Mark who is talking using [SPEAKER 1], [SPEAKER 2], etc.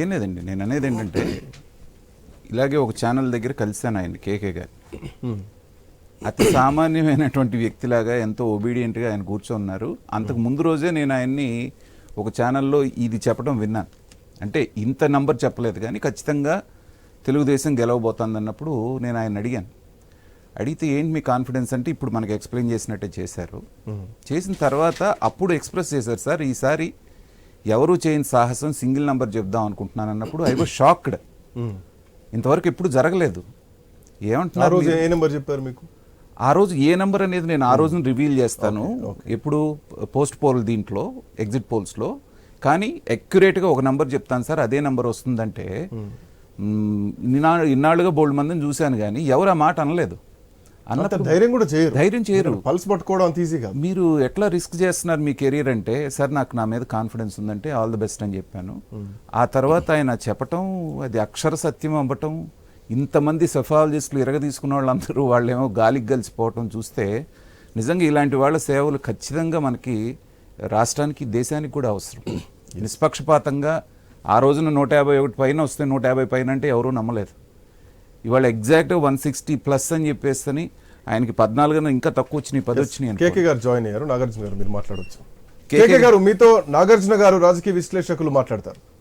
[SPEAKER 1] ఏం లేదండి. నేను అనేది ఏంటంటే ఇలాగే ఒక ఛానల్ దగ్గర కలిశాను ఆయన కేకే గారు. అతి సామాన్యమైనటువంటి వ్యక్తిలాగా ఎంతో ఒబీడియంట్గా ఆయన కూర్చోన్నారు. అంతకు ముందు రోజే నేను ఆయన్ని ఒక ఛానల్లో ఇది చెప్పడం విన్నాను. అంటే ఇంత నంబర్ చెప్పలేదు కానీ ఖచ్చితంగా తెలుగుదేశం గెలవబోతుంది అన్నప్పుడు నేను ఆయన అడిగాను. అడిగితే ఏంటి మీ కాన్ఫిడెన్స్ అంటే ఇప్పుడు మనకి ఎక్స్ప్లెయిన్ చేసినట్టే చేశారు. చేసిన తర్వాత అప్పుడు ఎక్స్ప్రెస్ చేశారు సార్ ఈసారి ఎవరు చేయని సాహసం సింగిల్ నంబర్ చెప్దాం అనుకుంటున్నాను అన్నప్పుడు ఐ వాజ్ షాక్డ్. ఇంతవరకు ఎప్పుడు జరగలేదు.
[SPEAKER 2] ఆ
[SPEAKER 1] ఏమంటున్నారు?
[SPEAKER 2] ఏ నెంబర్ చెప్పారు మీకు?
[SPEAKER 1] ఆ రోజు ఏ నంబర్ అనేది నేను ఆ రోజున రివీల్ చేస్తాను. ఎప్పుడు పోస్ట్ పోల్ దీంట్లో ఎగ్జిట్ పోల్స్లో. కానీ accurate గా ఒక నంబర్ చెప్తాను సార్ అదే నంబర్ వస్తుందంటే ఇన్నా- ఇన్నాళ్ళుగా బోల్డ్ మందిని చూశాను కానీ ఎవరు ఆ మాట అనలేదు. అన్నప్పుడు
[SPEAKER 2] ధైర్యం కూడా చేయరు.
[SPEAKER 1] ధైర్యం చేయరు.
[SPEAKER 2] పల్స్ పట్టుకోవడం అంత ఈజీ కాదు.
[SPEAKER 1] మీరు ఎట్లా రిస్క్ చేస్తున్నారు మీ కెరీర్ అంటే సార్ నాకు నా మీద కాన్ఫిడెన్స్ ఉందంటే ఆల్ ది బెస్ట్ అని చెప్పాను. ఆ తర్వాత ఆయన చెప్పటం అది అక్షర సత్యం అవ్వటం ఇంతమంది సెఫాలజిస్టులు ఇరగ తీసుకున్న వాళ్ళందరూ వాళ్ళేమో గాలికి కలిసిపోవటం చూస్తే నిజంగా ఇలాంటి వాళ్ళ సేవలు ఖచ్చితంగా మనకి రాష్ట్రానికి దేశానికి కూడా అవసరం. నిష్పక్షపాతంగా ఆ రోజున నూట యాభై ఒకటి పైన వస్తే నూట యాభై పైన అంటే ఎవరూ నమ్మలేదు. ఇవాళ ఎగ్జాక్ట్ వన్ సిక్స్టీ ప్లస్ అని చెప్పేసి ఆయనకి పద్నాలుగున ఇంకా తక్కువ వచ్చినాయి పది వచ్చినాయి.
[SPEAKER 2] కేకే గారు జాయిన్ అయ్యారు. నాగార్జున గారు మీరు మాట్లాడొచ్చు.
[SPEAKER 1] కేకే
[SPEAKER 2] కేకే గారు మీతో నాగార్జున గారు రాజకీయ విశ్లేషకులు మాట్లాడతారు.